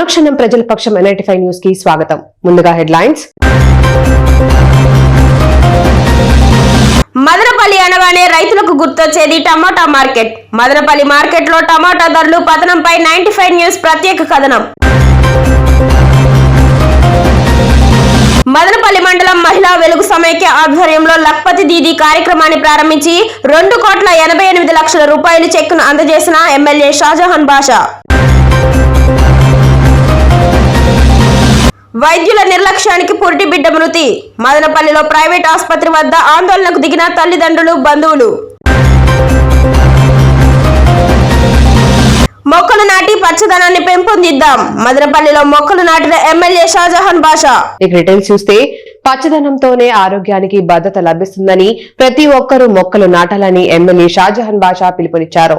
అనుక్షణం ప్రజల పక్షం NIT five న్యూస్కి స్వాగతం. ముందుగా హెడ్లైన్స్. మదనపల్లి అనగానే రైతులకు గుర్తొచ్చేది టమాటా మార్కెట్. మదనపల్లి మార్కెట్లో టమాటా ధరలు పతనంపై నైన్టీ ఫైవ్ న్యూస్ ప్రత్యేక కథనం. మదనపల్లి మండలం మహిళా వెలుగు సమైక్య ఆధ్వర్యంలో లక్పతి దీది కార్యక్రమాన్ని ప్రారంభించి రెండు కోట్ల ఎనభై ఎనిమిది లక్షల రూపాయలు చెక్కును అందజేసిన ఎమ్మెల్యే షాజహాన్ బాషా. వైద్యుల నిర్లక్ష్యానికి పురిటి బిడ్డ మృతి. మదనపల్లిలో ప్రైవేట్ ఆసుపత్రి వద్ద ఆందోళనకు దిగిన తల్లిదండ్రులు బంధువులు. మొక్కలు నాటి పచ్చదనాన్ని పెంపొందిద్దాం. మదనపల్లిలో మొక్కలు నాటిన ఎమ్మెల్యే షాజహాన్ బాషా. ఇక డీటెయిల్స్ చూస్తే పచ్చదనంతోనే ఆరోగ్యానికి భద్రత లభిస్తుందని ప్రతి ఒక్కరూ మొక్కలు నాటాలని ఎమ్మెల్యే షాజహాన్ బాషా పిలుపునిచ్చారు.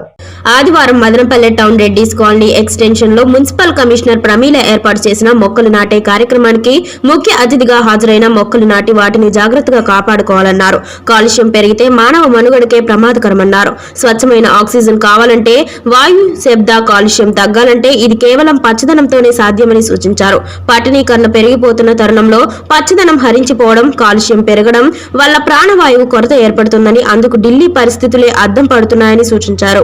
ఆదివారం మదనపల్లె టౌన్ రెడ్డిస్ కాలనీ ఎక్స్టెన్షన్లో మున్సిపల్ కమిషనర్ ప్రమీల ఏర్పాటు చేసిన మొక్కలు నాటే కార్యక్రమానికి ముఖ్య అతిథిగా హాజరైన మొక్కలు నాటి వాటిని జాగ్రత్తగా కాపాడుకోవాలన్నారు. కాలుష్యం పెరిగితే మానవ మనుగడకే ప్రమాదకరమన్నారు. స్వచ్ఛమైన ఆక్సిజన్ కావాలంటే వాయు శబ్ద కాలుష్యం తగ్గాలంటే ఇది కేవలం పచ్చదనంతోనే సాధ్యమని సూచించారు. పట్టణీకరణ పెరిగిపోతున్న తరుణంలో పచ్చదనం హరించిపోవడం కాలుష్యం పెరగడం వల్ల ప్రాణవాయువు కొరత ఏర్పడుతుందని అందుకు ఢిల్లీ పరిస్థితులే అద్దం పడుతున్నాయని సూచించారు.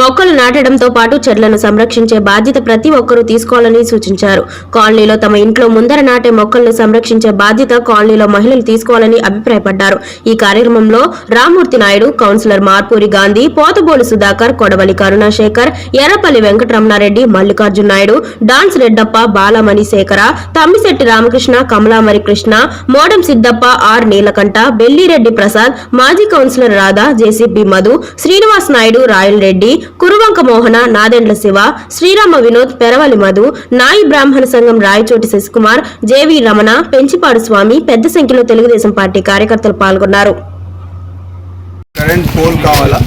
మొక్కలు నాటడంతో పాటు చెట్లను సంరక్షించే బాధ్యత ప్రతి ఒక్కరూ తీసుకోవాలని సూచించారు. కాలనీలో తమ ఇంట్లో ముందర నాటే మొక్కలను సంరక్షించే బాధ్యత కాలనీలో మహిళలు తీసుకోవాలని అభిప్రాయపడ్డారు. ఈ కార్యక్రమంలో Rammurthy Naidu councillor Marpuri Gandhi Pothabolu Sudhakar Kodavali Karunasekhar Errapalli Venkataramanareddy Mallikarjuna Naidu dance Reddappa Balamani Sekhara Thammisetti Ramakrishna Kamalamari Krishna Modam Siddappa R Neelakanta Bellireddy Prasad మాజీ councillor Radha JCB Madhu Srinivas Naidu royal Reddy Kuruvanka Mohana Nadendla Siva Srirama Vinod Peravali Madhu Nayi Brahmana సంఘం Rayachoti Sasikumar JV Ramana Penchipadu Swamy పెద్ద సంఖ్యలో Telugu Desam party కార్యకర్తలు పాల్గొన్నారు. Current pole కావాలా?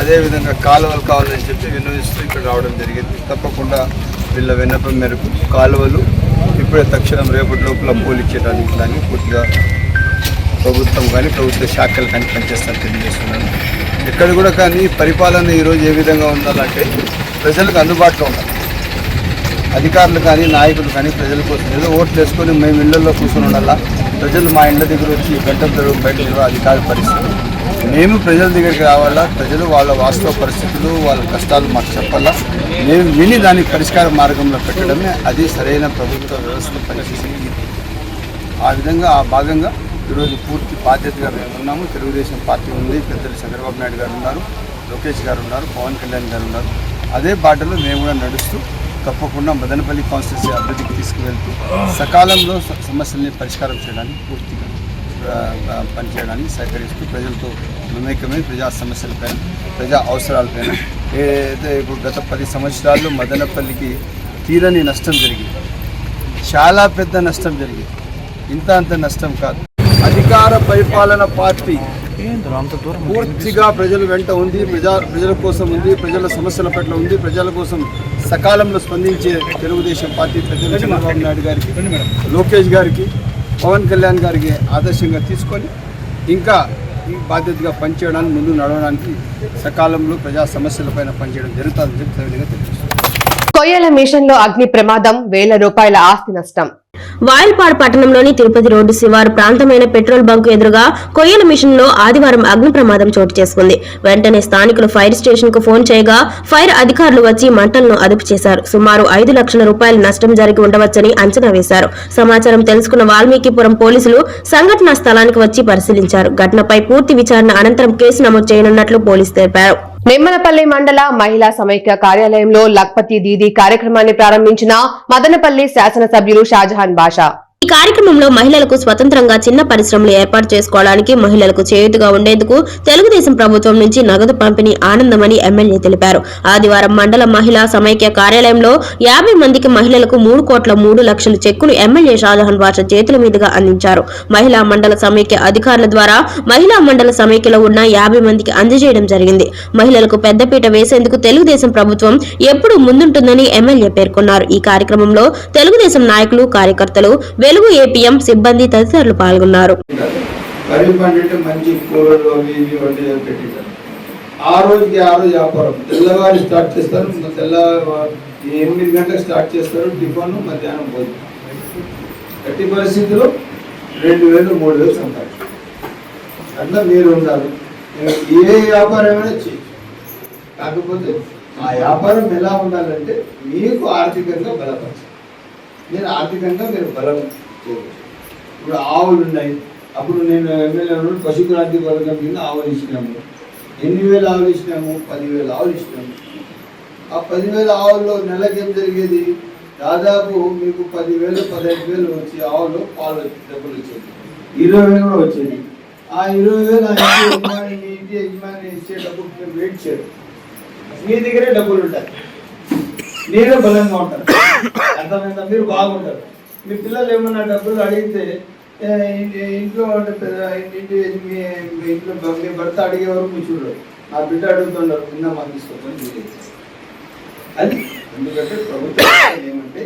అదేవిధంగా కాలువలు కావాలని చెప్పి వినోదిస్తూ ఇక్కడ రావడం జరిగింది. తప్పకుండా వీళ్ళ విన్నపం మేరకు కాలువలు ఇప్పుడే తక్షణం రేపటి లోపల పోల్ ఇచ్చేటానికి దాన్ని పూర్తిగా ప్రభుత్వం కానీ ప్రభుత్వ శాఖలు కానీ పనిచేస్తారని తెలియజేస్తున్నాను. ఎక్కడ కూడా కానీ పరిపాలన ఈరోజు ఏ విధంగా ఉండాలంటే ప్రజలకు అందుబాటులో ఉండాలి. అధికారులు కానీ నాయకులు కానీ ప్రజల కోసం ఏదో ఓట్లు వేసుకొని మేము ఇళ్ళలో కూర్చొని ఉండాలా? ప్రజలు మా ఇండ్ల దగ్గర వచ్చి గంటల తరబడి బయట నిలవ పరిస్థితి. మేము ప్రజల దగ్గరికి రావాలా? ప్రజలు వాళ్ళ వాస్తవ పరిస్థితులు వాళ్ళ కష్టాలు మాకు చెప్పాలా? మేము విని దానికి పరిష్కార మార్గంలో పెట్టడమే అది సరైన ప్రభుత్వ వ్యవస్థ పనిచేసింది ఆ విధంగా ఆ భాగంగా ఈరోజు పూర్తి బాధ్యతగా మేము ఉన్నాము. తెలుగుదేశం పార్టీ ఉంది. పెద్దలు చంద్రబాబు నాయుడు గారు ఉన్నారు లోకేష్ గారు ఉన్నారు పవన్ కళ్యాణ్ గారు ఉన్నారు. అదే బాటలో మేము కూడా నడుస్తూ తప్పకుండా మదనపల్లి కాన్స్టిట్యూన్సీ అభివృద్ధికి తీసుకువెళ్తూ సకాలంలో సమస్యల్ని పరిష్కారం చేయడానికి పూర్తిగా పనిచేయడానికి సహకరిస్తూ ప్రజలతో మమేకమై ప్రజా సమస్యలపైన ప్రజా అవసరాలపైన ఏదైతే ఇప్పుడు గత పది సంవత్సరాల్లో మదనపల్లికి తీరని నష్టం జరిగింది. చాలా పెద్ద నష్టం జరిగింది. ఇంత అంత నష్టం కాదు. అధికార పరిపాలన పార్టీ పూర్తిగా ప్రజల వెంట ఉంది ప్రజా ప్రజల కోసం ఉంది ప్రజల సమస్యల పట్ల ఉంది ప్రజల కోసం సకాలంలో స్పందించే తెలుగుదేశం పార్టీ పెద్దలు చంద్రబాబు నాయుడు గారికి లోకేష్ గారికి పవన్ కళ్యాణ్ గారికి ఆదర్శంగా తీసుకొని ఇంకా ఈ బాధ్యతగా పనిచేయడానికి ముందు నడవడానికి సకాలంలో ప్రజా సమస్యలపైన పనిచేయడం జరుగుతుందని చెప్పి తెలియజేస్తున్నాను. కొయ్యల మిషన్లో అగ్ని ప్రమాదం వేల రూపాయల ఆస్తి నష్టం. వాయల్పాడు పట్టణంలోని తిరుపతి రోడ్డు శివారు ప్రాంతమైన పెట్రోల్ బంక్ ఎదురుగా కొయ్యల మిషన్లో ఆదివారం అగ్ని ప్రమాదం చోటు చేసుకుంది. వెంటనే స్థానికులు ఫైర్ స్టేషన్కు ఫోన్ చేయగా ఫైర్ అధికారులు వచ్చి మంటలను అదుపు చేశారు. సుమారు ఐదు లక్షల రూపాయల నష్టం జరిగి ఉండవచ్చని అంచనా వేశారు. సమాచారం తెలుసుకున్న వాల్మీకిపురం పోలీసులు సంఘటనా స్థలానికి వచ్చి పరిశీలించారు. ఘటనపై పూర్తి విచారణ అనంతరం కేసు నమోదు చేయనున్నట్లు పోలీసు తెలిపారు. నిమ్మనపల్లి మండల మహిళా సమైక్య కార్యాలయంలో లక్పతి దీదీ కార్యక్రమాన్ని ప్రారంభించిన మదనపల్లి శాసనసభ్యులు షాజహాన్ బాషా. ఈ కార్యక్రమంలో మహిళలకు స్వతంత్రంగా చిన్న పరిశ్రమలు ఏర్పాటు చేసుకోవడానికి మహిళలకు చేయూతగా ఉండేందుకు తెలుగుదేశం ప్రభుత్వం నుంచి నగదు పంపిణీ ఆనందమని ఎమ్మెల్యే తెలిపారు. ఆదివారం మండల మహిళా సమైక్య కార్యాలయంలో యాభై మందికి మహిళలకు మూడు కోట్ల మూడు లక్షల చెక్కును ఎమ్మెల్యే షాజహాన్ బాషా చేతుల మీదుగా అందించారు. మహిళా మండల సమైక్య అధికారుల ద్వారా మహిళా మండల సమైక్యలో ఉన్న యాభై మందికి అందజేయడం జరిగింది. మహిళలకు పెద్దపీట వేసేందుకు తెలుగుదేశం ప్రభుత్వం ఎప్పుడూ ముందుంటుందని ఎమ్మెల్యే పేర్కొన్నారు. ఈ కార్యక్రమంలో తెలుగుదేశం నాయకులు కార్యకర్తలు తెలుగు ఏపీఎం సిబ్బంది తదితరులు పాల్గొన్నారు. ఆ రోజుకి ఆ రోజు వ్యాపారం. తెల్లవారి స్టార్ట్ చేస్తారు తెల్ల ఎనిమిది గంటలకు స్టార్ట్ చేస్తారు టిఫన్ మధ్యాహ్నం భోజనం. ఎట్టి పరిస్థితుల్లో రెండు వేలు మూడు వేలు సంపాదించారు. అట్లా మీరు ఉండాలి. ఏ వ్యాపారమైనా చేయొచ్చు. కాకపోతే ఆ వ్యాపారం ఎలా ఉండాలంటే మీకు ఆర్థికంగా బలపరచాలి. మీరు ఆర్థికంగా మీరు బలం ఇప్పుడు ఆవులు ఉన్నాయి. అప్పుడు నేను ఎమ్మెల్యే ఉన్నప్పుడు పశుక్రాంతి పథకం కింద ఆవులు ఇచ్చినాము. ఎన్ని వేల ఆవులు ఇచ్చినాము? పదివేల ఆవులు ఇచ్చినాము. ఆ పదివేల ఆవుల్లో నెలకేం జరిగేది? దాదాపు మీకు పదివేలు పదహైదు వేలు వచ్చి ఆవులు పాలు డబ్బులు వచ్చేది ఇరవై వేలు కూడా వచ్చేది ఆ ఇరవై వేలు ఇంటి యజమాని ఇచ్చే డబ్బులు మీరు వెయిట్ చేయరు. మీ దగ్గరే డబ్బులు ఉంటాయి. మీరే బలంగా ఉంటారు. అర్థమైందా? మీరు బాగుంటారు. మీ పిల్లలు ఏమన్నా డబ్బులు అడిగితే ఇంట్లో పెద్ద ఇంటి మీ మీ ఇంట్లో మీ భర్త అడిగే వరకు మీరు చూడరు నా బిడ్డ అడుగుతున్నారు నిన్న మాకు తీసుకోమని మీరు అది ఎందుకంటే ప్రభుత్వం ఏమంటే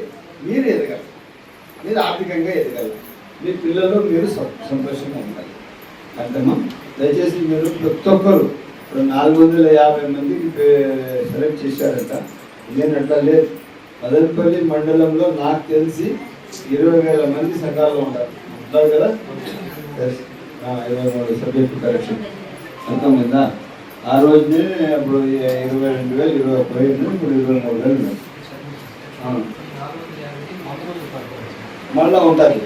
మీరు ఎదగాలి. మీరు ఆర్థికంగా ఎదగాలి. మీ పిల్లలు మీరు సంతోషంగా ఉండాలి. అర్థమా దయచేసి మీరు ప్రతి ఒక్కరు ఇప్పుడు నాలుగు వందల యాభై మందికి సెలెక్ట్ చేశారట. నేను అట్లా లేదు. మదనపల్లి మండలంలో నాకు తెలిసి ఇరవై వేల మంది సంఘాల్లో ఉంటారు. ఉంటారు కదా? ఇరవై మూడు సబ్జెక్టు కరెక్షన్ అర్థమైందా? ఆ రోజునే అప్పుడు ఇరవై రెండు వేలు ఇరవై పోయింది ఇప్పుడు ఇరవై మూడు వేలు. మళ్ళా ఉంటుంది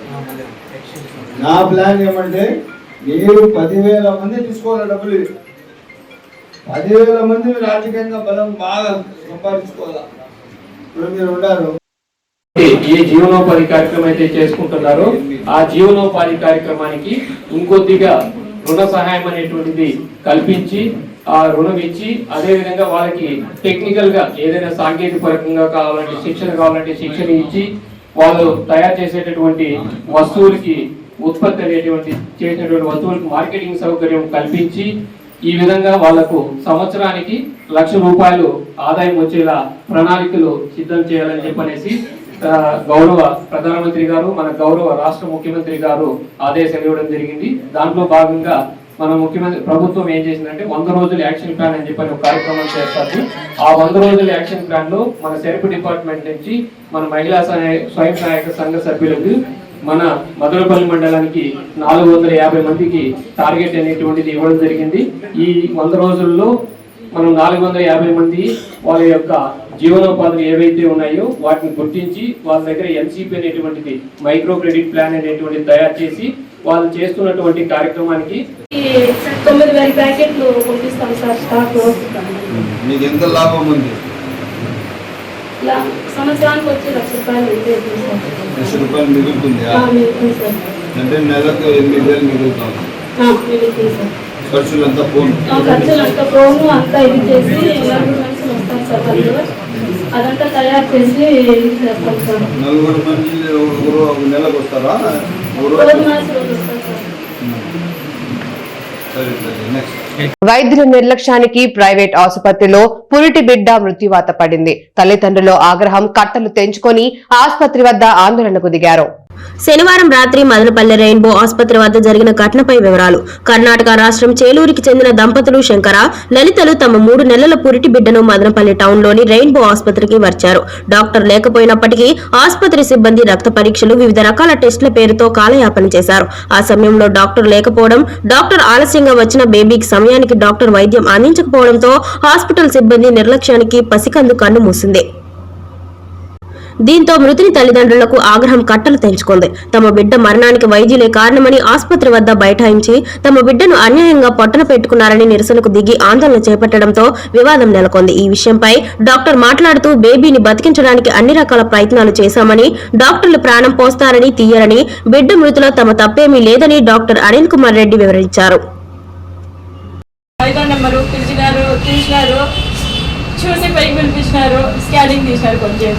నా ప్లాన్ ఏమంటే మీరు పదివేల మంది తీసుకోవాలి డబ్బులు. పదివేల మంది మీరు ఆర్థికంగా బలం బాగా సంపాదించుకోవాలా? ఇప్పుడు మీరు ఉన్నారు. ఏ జీవనోపాధి కార్యక్రమం అయితే చేసుకుంటున్నారో ఆ జీవనోపాధి కార్యక్రమానికి ఇంకొద్దిగా రుణ సహాయం అనేటువంటిది కల్పించి ఆ రుణం ఇచ్చి అదే విధంగా వాళ్ళకి టెక్నికల్గా ఏదైనా సాంకేతిక పరంగా కావాలంటే శిక్షణ కావాలంటే శిక్షణ ఇచ్చి వాళ్ళు తయారు చేసేటటువంటి వస్తువులకి ఉత్పత్తి అనేటువంటి చేసినటువంటి వస్తువులకు మార్కెటింగ్ సౌకర్యం కల్పించి ఈ విధంగా వాళ్ళకు సంవత్సరానికి లక్ష రూపాయలు ఆదాయం వచ్చేలా ప్రణాళికలు సిద్ధం చేయాలని చెప్పనేసి గౌరవ ప్రధానమంత్రి గారు మన గౌరవ రాష్ట్ర ముఖ్యమంత్రి గారు ఆదేశాలు ఇవ్వడం జరిగింది. దాంట్లో భాగంగా మన ముఖ్యమంత్రి ప్రభుత్వం ఏం చేసిందంటే వంద రోజుల యాక్షన్ ప్లాన్ అని చెప్పి ఒక కార్యక్రమం చేస్తారు ఆ వంద రోజుల యాక్షన్ ప్లాన్లో మన సెరపు డిపార్ట్మెంట్ నుంచి మన మహిళా స్వయం సహాయక సంఘ సభ్యులకు మన మదనపల్లి మండలానికి నాలుగు వందల యాభై మందికి టార్గెట్ అనేటువంటిది ఇవ్వడం జరిగింది. ఈ వంద రోజుల్లో మనం నాలుగు వందల యాభై మంది వాళ్ళ యొక్క జీవనోపాధులు ఏవైతే ఉన్నాయో వాటిని గుర్తించి వాళ్ళ దగ్గర ఎన్సీపీ అనేటువంటిది మైక్రో క్రెడిట్ ప్లాన్ అనేటువంటిది తయారు చేసి వాళ్ళు చేస్తున్నటువంటి కార్యక్రమానికి తొమ్మిది వేల ప్యాకెట్లు పంపిస్తాం సార్ స్టాక్ మీకు ఎంత లాభం ఉంది? ఇలా సంవత్సరానికి వచ్చి లక్ష రూపాయలు లక్ష మిగులుతుంది అంటే నెలకు ఎనిమిది వేలు ఖర్చులంతా పోను. ఆ ఖర్చులు అంతా పోను అంతా ఇది చేసి అదంతా తయారు చేసి నలుగురు మంది నెలకు వస్తారా? వైద్యుల నిర్లక్ష్యానికి ప్రైవేట్ ఆసుపత్రిలో పురిటి బిడ్డ మృత్యువాత పడింది. తల్లిదండ్రులు ఆగ్రహం కట్టలు తెంచుకొని ఆసుపత్రి వద్ద ఆందోళనకు దిగారు. శనివారం రాత్రి మదనపల్లె రెయిన్బో ఆసుపత్రి వద్ద జరిగిన ఘటనపై వివరాలు. కర్ణాటక రాష్ట్రం చేలూరికి చెందిన దంపతులు శంకర లలితలు తమ మూడు నెలల పురిటి బిడ్డను మదనపల్లి టౌన్లోని రెయిన్బో ఆసుపత్రికి వచ్చారు డాక్టర్ లేకపోయినప్పటికీ ఆసుపత్రి సిబ్బంది రక్త పరీక్షలు వివిధ రకాల టెస్టుల పేరుతో కాలయాపన చేశారు. ఆ సమయంలో డాక్టర్ లేకపోవడం డాక్టర్ ఆలస్యంగా వచ్చిన బేబీకి సమయానికి డాక్టర్ వైద్యం అందించకపోవడంతో హాస్పిటల్ సిబ్బంది నిర్లక్ష్యానికి పసికందు కన్ను మూసింది. దీంతో మృతుని తల్లిదండ్రులకు ఆగ్రహం కట్టలు తెంచుకుంది. తమ బిడ్డ మరణానికి వైద్యులే కారణమని ఆసుపత్రి వద్ద బైఠాయించి తమ బిడ్డను అన్యాయంగా పొట్టన పెట్టుకున్నారని నిరసనకు దిగి ఆందోళన చేపట్టడంతో వివాదం నెలకొంది. ఈ విషయంపై డాక్టర్ మాట్లాడుతూ బేబీని బతికించడానికి అన్ని రకాల ప్రయత్నాలు చేశామని డాక్టర్లు ప్రాణం పోస్తారని తీయరని బిడ్డ మృతిలో తమ తప్పేమీ లేదని డాక్టర్ అనిల్ కుమార్ రెడ్డి వివరించారు ఐదో నెంబరు పిలిచినారు తీసినారు చూసి పైకి పిలిపించినారు స్కానింగ్ తీసినారు కొంచెం.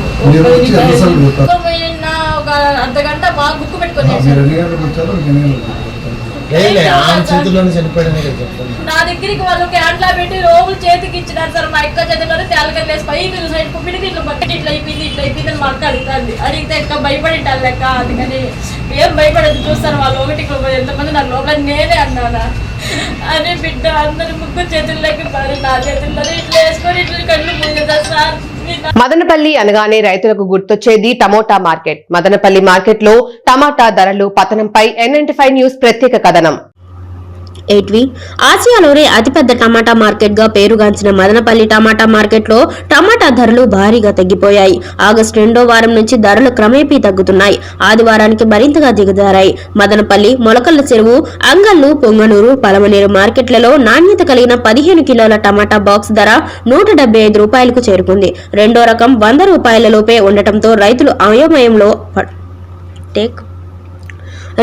ఒక అర్ధ గంట బాగా గుక్కు పెట్టుకొని నా దగ్గరికి వాళ్ళు క్యాన్లా పెట్టి రోగులు చేతికి ఇచ్చినారు సార్. మా అక్క చేతిలోనే తేలకలేసి పైకి సైడ్ కుప్పిడికి ఇట్లా ఇట్లా అయిపోయింది ఇట్లా అయిపోయింది అని మా అక్క అడుగుతుంది. అడిగితే ఎక్క భయపడి లెక్క అందుకని ఏం భయపడదు చూస్తారు వాళ్ళు ఒకటి ఎంతమంది నా లోపల నేనే అన్నానా? అని బిడ్డ అందరి ముగ్గురు చేతుల్లోకి పడి నా చేతుల్లోనే ఇట్లా వేసుకొని ఇట్లా కళ్ళు నిన్న మదనపల్లి అనగానే రైతులకు గుర్తొచ్చేది టమోటా మార్కెట్. మదనపల్లి మార్కెట్లో టమాటా ధరలు పతనంపై ఎన్ఎన్టీ ఫైవ్ న్యూస్ ప్రత్యేక కథనం. ఎయిట్వి ఆసియాలోనే అతిపెద్ద టమాటా మార్కెట్గా పేరుగాంచిన మదనపల్లి టమాటా మార్కెట్లో టమాటా ధరలు భారీగా తగ్గిపోయాయి. ఆగస్టు రెండో వారం నుంచి ధరలు క్రమేపీ తగ్గుతున్నాయి. ఆదివారానికి మరింతగా దిగజారాయి. మదనపల్లి మొలకల్ల చెరువు అంగల్లు పొంగనూరు పలమనేరు మార్కెట్లలో నాణ్యత కలిగిన పదిహేను కిలోల టమాటా బాక్స్ ధర నూట డెబ్బై ఐదు రూపాయలకు చేరుకుంది. రెండో రకం వంద రూపాయల లోపే ఉండటంతో రైతులు అయోమయంలో ప- టేక్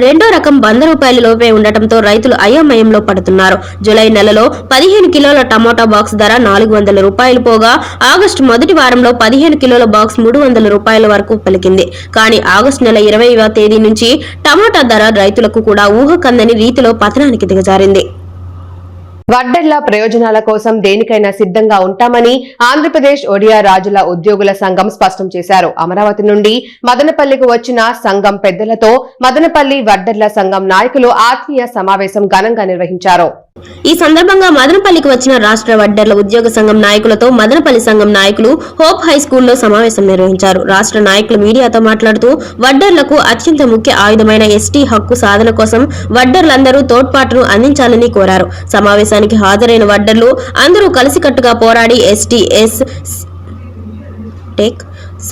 రెండో రకం వంద రూపాయల లోపే ఉండటంతో రైతులు అయోమయంలో పడుతున్నారు. జూలై నెలలో పదిహేను కిలోల టమోటా బాక్స్ ధర నాలుగు వందల రూపాయలు పోగా ఆగస్టు మొదటి వారంలో పదిహేను కిలోల బాక్స్ మూడు వందల రూపాయల వరకు పలికింది. కానీ ఆగస్టు నెల ఇరవైవ తేదీ నుంచి టమోటా ధర రైతులకు కూడా ఊహకందని రీతిలో పతనానికి దిగజారింది. వడ్డెర్ల ప్రయోజనాల కోసం దేనికైనా సిద్ధంగా ఉంటామని ఆంధ్రప్రదేశ్ ఒడియా రాజుల ఉద్యోగుల సంఘం స్పష్టం చేశారు. అమరావతి నుండి మదనపల్లికి వచ్చిన సంఘం పెద్దలతో మదనపల్లి వడ్డెర్ల సంఘం నాయకులు ఆత్మీయ సమావేశం ఘనంగా నిర్వహించారు. ఈ సందర్భంగా మదనపల్లికి వచ్చిన రాష్ట్ర వడ్డర్ల ఉద్యోగ సంఘం నాయకులతో మదనపల్లి సంఘం నాయకులు హోప్ హై స్కూల్లో సమావేశం నిర్వహించారు. రాష్ట్ర నాయకులు మీడియాతో మాట్లాడుతూ వడ్డర్లకు అత్యంత ముఖ్య ఆయుధమైన ఎస్టీ హక్కు సాధన కోసం వడ్డర్లందరూ తోడ్పాటును అందించాలని కోరారు. సమావేశానికి హాజరైన వడ్డర్లు అందరూ కలిసికట్టుగా పోరాడి ఎస్టీ ఎస్ టేక్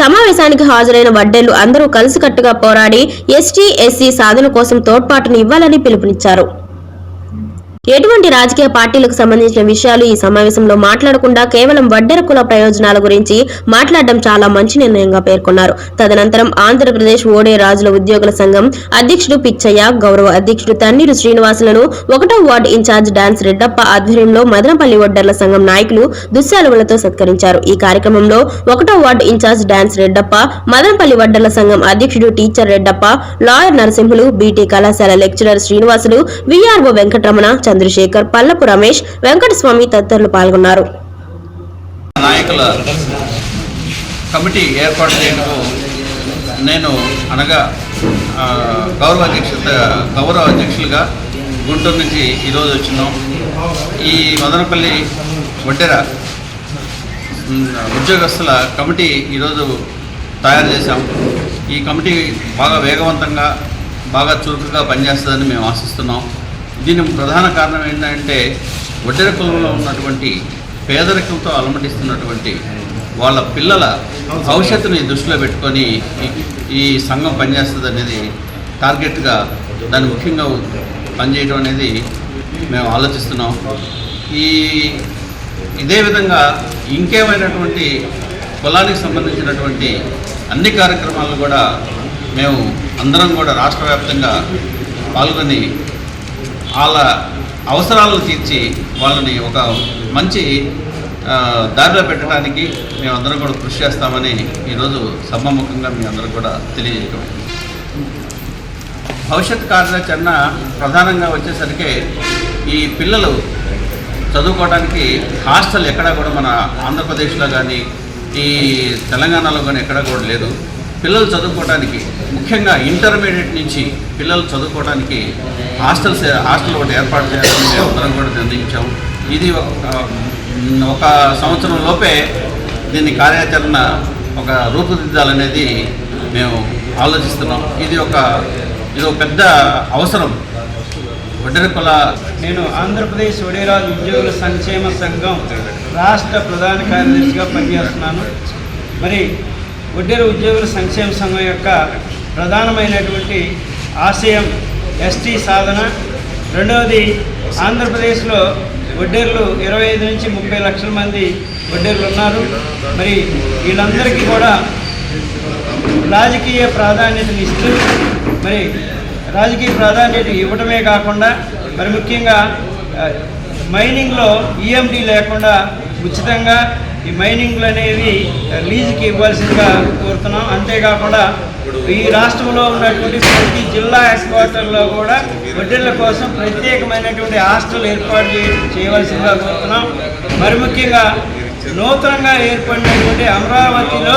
సమావేశానికి హాజరైన వడ్డేళ్ళు అందరూ కలిసికట్టుగా పోరాడి ఎస్టీ ఎస్సీ సాధన కోసం తోడ్పాటును ఇవ్వాలని పిలుపునిచ్చారు. ఎటువంటి రాజకీయ పార్టీలకు సంబంధించిన విషయాలు ఈ సమావేశంలో మాట్లాడకుండా కేవలం వడ్డెరకుల ప్రయోజనాల గురించి మాట్లాడడం చాలా మంచి నిర్ణయంగా పేర్కొన్నారు. తదనంతరం ఆంధ్రప్రదేశ్ ఓడే రాజుల ఉద్యోగుల సంఘం అధ్యక్షుడు పిచ్చయ్య గౌరవ అధ్యక్షుడు తన్నీరు శ్రీనివాసులను ఒకటో వార్డు ఇన్ఛార్జ్ డాన్స్ రెడ్డప్ప ఆధ్వర్యంలో మదనపల్లి వడ్డర్ల సంఘం నాయకులు దుశ్శాలువలతో సత్కరించారు. ఈ కార్యక్రమంలో ఒకటో ward in-charge dance Reddappa Madanapalle వడ్డర్ల సంఘం అధ్యక్షుడు teacher Reddappa lawyer Narasimhulu BT కళాశాల లెక్చరర్ శ్రీనివాసులు విఆర్ఓ వెంకటరమణ చంద్రశేఖర్ పల్లపు రమేష్ వెంకటస్వామి తదితరులు పాల్గొన్నారు. నాయకుల కమిటీ ఏర్పాటు చేయడము నేను అనగా గౌరవ అధ్యక్షత గౌరవ అధ్యక్షులుగా గుంటూరు నుంచి ఈరోజు వచ్చినాం. ఈ మదనపల్లి వడ్డెర ఉద్యోగస్తుల కమిటీ ఈరోజు తయారు చేశాం. ఈ కమిటీ బాగా వేగవంతంగా బాగా చురుకుగా పనిచేస్తుందని మేము ఆశిస్తున్నాం. దీని ప్రధాన కారణం ఏంటంటే ఒడ్డెర కులంలో ఉన్నటువంటి పేదరికంతో అలమటిస్తున్నటువంటి వాళ్ళ పిల్లల భవిష్యత్తుని దృష్టిలో పెట్టుకొని ఈ- ఈ సంఘం పనిచేస్తుంది అనేది టార్గెట్గా దాన్ని ముఖ్యంగా పనిచేయడం అనేది మేము ఆలోచిస్తున్నాం. ఈ ఇదే విధంగా ఇంకేమైనటువంటి కులానికి సంబంధించినటువంటి అన్ని కార్యక్రమాలను కూడా మేము అందరం కూడా రాష్ట్ర వ్యాప్తంగా పాల్గొని వాళ్ళ అవసరాలను తీర్చి వాళ్ళని ఒక మంచి దారిలో పెట్టడానికి మేమందరం కూడా కృషి చేస్తామని ఈరోజు సభాముఖంగా మీ అందరూ కూడా తెలియజేయడం భవిష్యత్ కార్యాచరణ ప్రధానంగా వచ్చేసరికి ఈ పిల్లలు చదువుకోవడానికి హాస్టల్ ఎక్కడా కూడా మన ఆంధ్రప్రదేశ్లో కానీ ఈ తెలంగాణలో కానీ ఎక్కడా కూడా లేదు. పిల్లలు చదువుకోవడానికి ముఖ్యంగా ఇంటర్మీడియట్ నుంచి పిల్లలు చదువుకోవడానికి హాస్టల్స్ హాస్టల్ ఒకటి ఏర్పాటు చేయాలని ఉత్తరం కూడా నిర్ణయించాము. ఇది ఒక ఒక సంవత్సరం లోపే దీని కార్యాచరణ ఒక రూపుదిద్దాలనేది మేము ఆలోచిస్తున్నాం. ఇది ఒక ఇది ఒక పెద్ద అవసరం. వడ్డెర నేను ఆంధ్రప్రదేశ్ వడేరాజు ఉద్యోగుల సంక్షేమ సంఘం రాష్ట్ర ప్రధాన కార్యదర్శిగా పనిచేస్తున్నాను. మరి ఒడ్డెర ఉద్యోగుల సంక్షేమ సంఘం యొక్క ప్రధానమైనటువంటి ఆశయం ఎస్టీ సాధన. రెండవది ఆంధ్రప్రదేశ్లో వడ్డేర్లు ఇరవై ఐదు నుంచి ముప్పై లక్షల మంది వడ్డేర్లు ఉన్నారు. మరి వీళ్ళందరికీ కూడా రాజకీయ ప్రాధాన్యతను ఇస్తూ మరి రాజకీయ ప్రాధాన్యత ఇవ్వటమే కాకుండా మరి ముఖ్యంగా మైనింగ్లో ఈఎండి లేకుండా ఉచితంగా ఈ మైనింగ్లు అనేవి లీజుకి ఇవ్వాల్సిందిగా కోరుతున్నాం. అంతేకాకుండా ఈ రాష్ట్రంలో ఉన్నటువంటి ప్రతి జిల్లా హెడ్ క్వార్టర్లో కూడా వడ్డీల కోసం ప్రత్యేకమైనటువంటి హాస్టల్ ఏర్పాటు చేయవలసిందిగా కోరుతున్నాం. మరి ముఖ్యంగా నూతనంగా ఏర్పడినటువంటి అమరావతిలో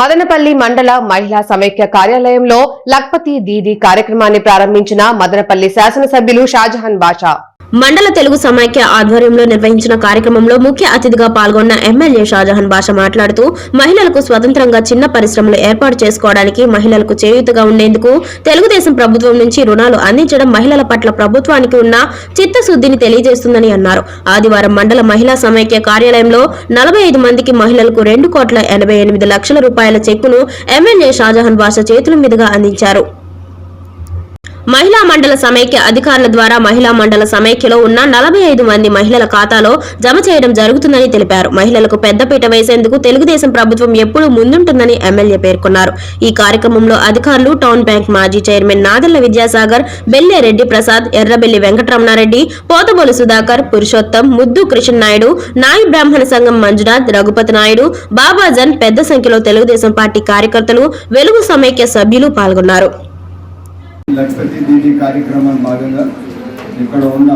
మదనపల్లి మండల మహిళా సమైక్య కార్యాలయంలో లక్పతి దీది కార్యక్రమాన్ని ప్రారంభించిన మదనపల్లి శాసనసభ్యులు షాజహాన్ బాషా. మండల తెలుగు సమాఖ్య ఆధ్వర్యంలో నిర్వహించిన కార్యక్రమంలో ముఖ్య అతిథిగా పాల్గొన్న ఎమ్మెల్యే షాజహాన్ బాషా మాట్లాడుతూ మహిళలకు స్వతంత్రంగా చిన్న పరిశ్రమలు ఏర్పాటు చేసుకోవడానికి మహిళలకు చేయూతగా ఉండేందుకు తెలుగుదేశం ప్రభుత్వం నుంచి రుణాలు అందించడం మహిళల పట్ల ప్రభుత్వానికి ఉన్న చిత్తశుద్ధిని తెలియజేస్తుందని అన్నారు. ఆదివారం మండల మహిళా సమాఖ్య కార్యాలయంలో నలభై ఐదు మందికి మహిళలకు రెండు కోట్ల ఎనభై ఎనిమిది లక్షల రూపాయల చెక్కును ఎమ్మెల్యే షాజహాన్ బాషా చేతుల మీదుగా అందించారు. మహిళా మండల సమైక్య అధికారుల ద్వారా మహిళా మండల సమైక్యలో ఉన్న నలభై ఐదు మంది మహిళల ఖాతాలో జమ చేయడం జరుగుతుందని తెలిపారు. మహిళలకు పెద్దపీట వేసేందుకు తెలుగుదేశం ప్రభుత్వం ఎప్పుడూ ముందుంటుందని ఎమ్మెల్యే పేర్కొన్నారు. ఈ కార్యక్రమంలో అధికారులు టౌన్ బ్యాంక్ మాజీ చైర్మన్ నాదెళ్ళ విద్యాసాగర్ బెల్లెరెడ్డి ప్రసాద్ ఎర్రబెల్లి వెంకటరమణారెడ్డి పోతబోలు సుధాకర్ పురుషోత్తం ముద్దు కృష్ణ నాయుడు నాయి బ్రాహ్మణ సంఘం మంజునాథ్ రఘుపతి నాయుడు బాబాజన్ పెద్ద సంఖ్యలో తెలుగుదేశం పార్టీ కార్యకర్తలు వెలుగు సమైక్య సభ్యులు పాల్గొన్నారు. లక్ష్మతి దీవి కార్యక్రమం భాగంగా ఇక్కడ ఉన్న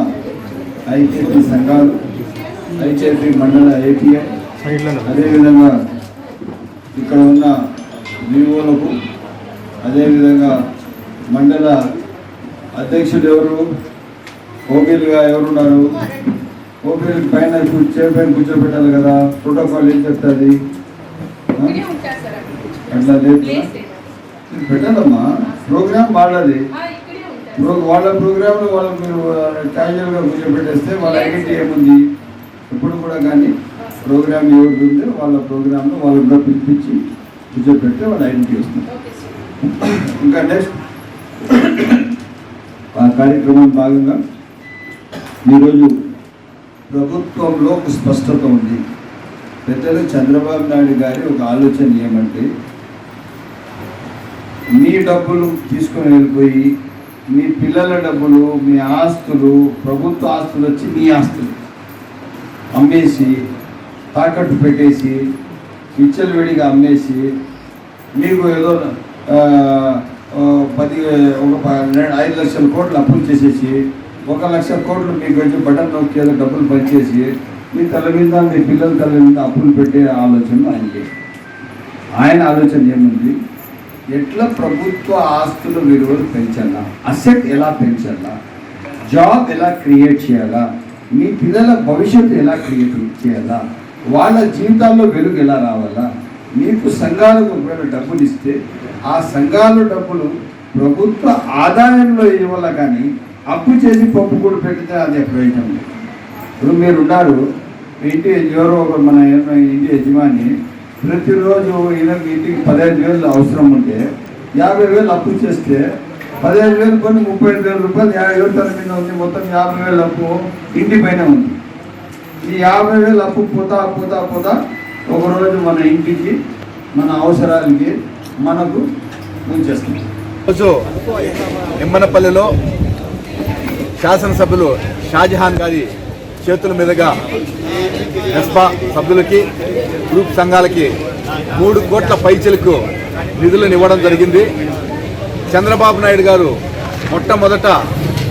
ఐకేపీ సంఘాలు ఐకేపీ మండల ఏపీఎం అదేవిధంగా ఇక్కడ ఉన్న వివోలకు అదేవిధంగా మండల అధ్యక్షుడు ఎవరు ఓపీలుగా ఎవరున్నారు ఓపీలు పైన చైర్ పైన కూర్చోబెట్టాలి కదా ప్రోటోకాల్ ఏం చెప్తుంది? అట్లా లేదు పెట్టాలమ్మా ప్రోగ్రామ్ వాళ్ళది ప్రో వాళ్ళ ప్రోగ్రాంలో వాళ్ళు మీరు క్యాజువల్గా కూర్చోబెట్టేస్తే వాళ్ళ ఐడెంటిటీ ఏముంది? ఇప్పుడు కూడా కానీ ప్రోగ్రామ్ ఎవరిది ఉందో వాళ్ళ ప్రోగ్రాంలో వాళ్ళు కూడా పిలిపించి కూర్చోబెడితే వాళ్ళ ఐడెంటిటీ వస్తుంది. ఇంకా నెక్స్ట్ ఆ కార్యక్రమం భాగంగా ఈరోజు ప్రభుత్వంలో ఒక స్పష్టత ఉంది. పెద్దలు చంద్రబాబు నాయుడు గారి ఒక ఆలోచన ఏమంటే మీ డబ్బులు తీసుకొని వెళ్ళిపోయి మీ పిల్లల డబ్బులు మీ ఆస్తులు ప్రభుత్వ ఆస్తులు వచ్చి మీ ఆస్తులు. అమ్మేసి తాకట్టు పెట్టేసి విచ్చలవిడిగా అమ్మేసి మీకు ఏదో పది ఒక ప- రెండు- ఐదు లక్షల కోట్లు అప్పులు చేసేసి ఒక లక్ష కోట్లు మీకు వచ్చి బటన్ నొక్కి ఏదో డబ్బులు పనిచేసి మీ తల మీద మీ పిల్లల తల మీద అప్పులు పెట్టే ఆలోచన ఆయనకి ఆయన ఆలోచన ఏముంది? ఎట్లా ప్రభుత్వ ఆస్తుల విలువలు పెంచాలా? అసెట్ ఎలా పెంచాలా? జాబ్ ఎలా క్రియేట్ చేయాలా? మీ పిల్లల భవిష్యత్తు ఎలా క్రియేట్ చేయాలా? వాళ్ళ జీవితాల్లో వెలుగు ఎలా రావాలా? మీకు సంఘాలకు ఒకవేళ డబ్బులు ఇస్తే ఆ సంఘాల డబ్బులు ప్రభుత్వ ఆదాయంలో ఇవ్వాల కానీ అప్పు చేసి పప్పు కూడా పెడితే అదే ప్రయోజనం ఇప్పుడు మీరు ఉన్నారు ఇంటి ఎవరో ఒక మన ఇంటి యజమాని ప్రతిరోజు ఈయనకి ఇంటికి పదహైదు వేలు అవసరం ఉంటే యాభై వేలు అప్పు చేస్తే పదిహేను వేలు కొన్ని ముప్పై ఐదు వేల రూపాయలు యాభై వేలు తన మీద ఉంది మొత్తం యాభై వేలు అప్పు ఇంటి పైన ఉంది. ఈ యాభై వేలు అప్పు పోతా పోతా పోతా ఒకరోజు మన ఇంటికి మన అవసరాలకి మనకు ఉంచేస్తుంది రోజు నిమ్మనపల్లిలో శాసనసభ్యులు షాజహాన్ గారి చేతుల మీదుగా ఎస్పా సభ్యులకి గ్రూప్ సంఘాలకి మూడు కోట్ల పైచలకు నిధులను ఇవ్వడం జరిగింది. చంద్రబాబు నాయుడు గారు మొట్టమొదట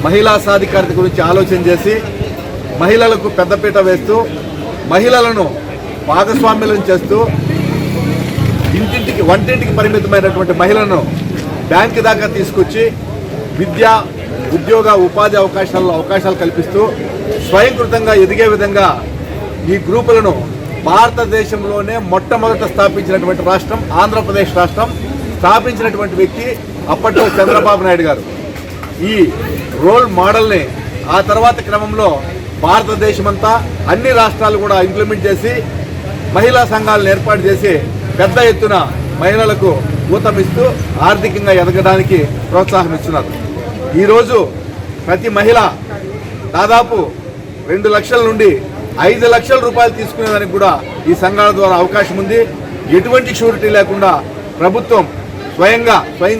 మహిళా సాధికారత గురించి ఆలోచన చేసి మహిళలకు పెద్దపీట వేస్తూ మహిళలను భాగస్వామ్యం చేస్తూ ఇంటింటికి వంటింటికి పరిమితమైనటువంటి మహిళలను బ్యాంక్ దాకా తీసుకొచ్చి విద్య ఉద్యోగ ఉపాధి అవకాశాల్లో అవకాశాలు కల్పిస్తూ స్వయంకృతంగా ఎదిగే విధంగా ఈ గ్రూపులను భారతదేశంలోనే మొట్టమొదట స్థాపించినటువంటి రాష్ట్రం ఆంధ్రప్రదేశ్ రాష్ట్రం స్థాపించినటువంటి వ్యక్తి అప్పట్లో చంద్రబాబు నాయుడు గారు. ఈ రోల్ మోడల్ని ఆ తర్వాత క్రమంలో భారతదేశమంతా అన్ని రాష్ట్రాలు కూడా ఇంప్లిమెంట్ చేసి మహిళా సంఘాలను ఏర్పాటు చేసి పెద్ద ఎత్తున మహిళలకు ఊతమిస్తూ ఆర్థికంగా ఎదగడానికి ప్రోత్సాహం ఇస్తున్నారు. ఈరోజు ప్రతి మహిళ దాదాపు రెండు లక్షల నుండి ఐదు లక్షల రూపాయలు తీసుకునేదానికి కూడా ఈ సంఘాల ద్వారా అవకాశం ఉంది. ఎటువంటి షూరిటీ లేకుండా ప్రభుత్వం స్వయంగా స్వయం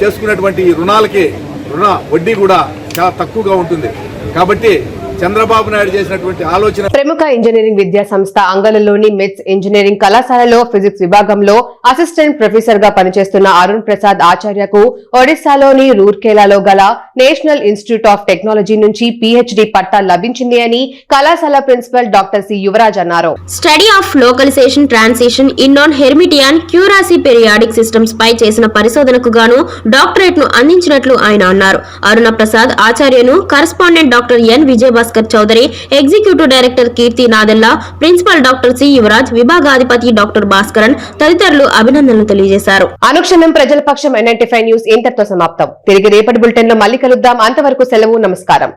చేసుకున్నటువంటి ఈ రుణాలకి రుణ వడ్డీ కూడా చాలా తక్కువగా ఉంటుంది. కాబట్టి చంద్రబాబు నాయుడు చేసినటువంటి ఆలోచన ప్రముఖ ఇంజనీరింగ్ విద్యా సంస్థ అంగళలోని మెట్స్ ఇంజనీరింగ్ కళాశాలలో ఫిజిక్స్ విభాగంలో అసిస్టెంట్ ప్రొఫెసర్గా పనిచేస్తున్న అరుణ్ ప్రసాద్ ఆచార్యకు ఒడిశాలోని రూర్కేలాలో గల నేషనల్ ఇన్స్టిట్యూట్ ఆఫ్ టెక్నాలజీ నుంచి పీహెచ్డీ పట్టా లభించింది అని కళాశాల ప్రిన్సిపల్ డాక్టర్ సి యువరాజ్ అన్నారు. Study of localisation transition in non హెర్మిటియాన్ క్యూరాసీ పెరియాడిక్ systems పై చేసిన పరిశోధనకు గాను డాక్టరేట్ను అందించినట్లు ఆయన అన్నారు. అరుణ Prasad ఆచార్యను correspondent doctor N Bhaskar Chowdary executive director కీర్తి Nadella principal doctor C Yuvraj విభాగాధిపతి డాక్టర్ భాస్కరన్ తదితరులు అభినందనలు తెలియజేశారు. అనుక్షణం ప్రజల పక్షం ఎన్ఐటీ న్యూస్ ఇంతటితో సమాప్తం. తిరిగి రేపటి బులెటిన్లో మళ్ళీ కలుద్దాం. అంతవరకు సెలవు నమస్కారం.